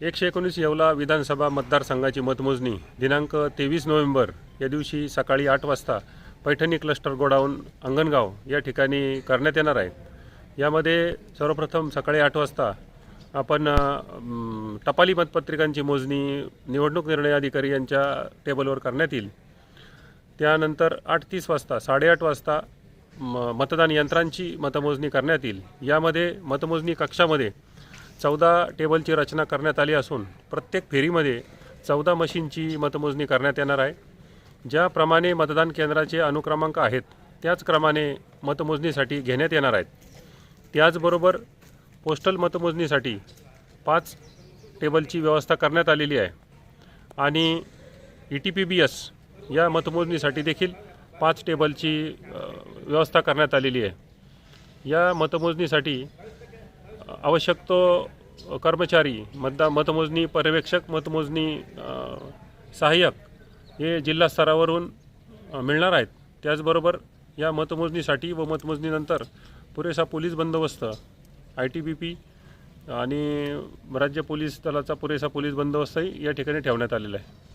एकशे एकोणीस येवला विधानसभा मतदारसंघाची मतमोजणी. दिनांक तेवीस नोव्हेंबर या दिवशी सकाळी आठ वाजता पैठणी क्लस्टर गोडाऊन अंगणगाव या ठिकाणी करण्यात येणार आहे. यामध्ये सर्वप्रथम सकाळी आठ वाजता आपण टपाली मतपत्रिकांची मोजणी निवडणूक निर्णय अधिकारी यांच्या टेबलवर करण्यात येईल. त्यानंतर आठ तीस वाजता साडेआठ वाजता म मतदान यंत्रांची मतमोजणी करण्यात येईल. यामध्ये मतमोजणी कक्षामध्ये चौदा टेबलची रचना करण्यात आली असून प्रत्येक फेरीमध्ये चौदा मशीनची मतमोजणी करण्यात येणार आहे. ज्याप्रमाणे मतदान केंद्राचे अनुक्रमांक आहेत त्याच क्रमाने मतमोजणीसाठी घेण्यात येणार आहेत. त्याचबरोबर पोस्टल मतमोजणीसाठी पाच टेबलची व्यवस्था करण्यात आलेली आहे. आणि E T P B S या मतमोजणीसाठी देखील पाच टेबलची व्यवस्था करण्यात आलेली आहे. या मतमोजणीसाठी आवश्यक तो कर्मचारी मतदा मतमोजणी पर्यवेक्षक मतमोजणी सहाय्यक हे जिल्हा स्तरावरून मिळणार आहेत. त्याचबरोबर या मतमोजणीसाठी व मतमोजणीनंतर पुरेसा पोलीस बंदोबस्त आय टी बी पी आणि राज्य पोलीस दलाचा पुरेसा पोलीस बंदोबस्तही या ठिकाणी ठेवण्यात आलेला आहे.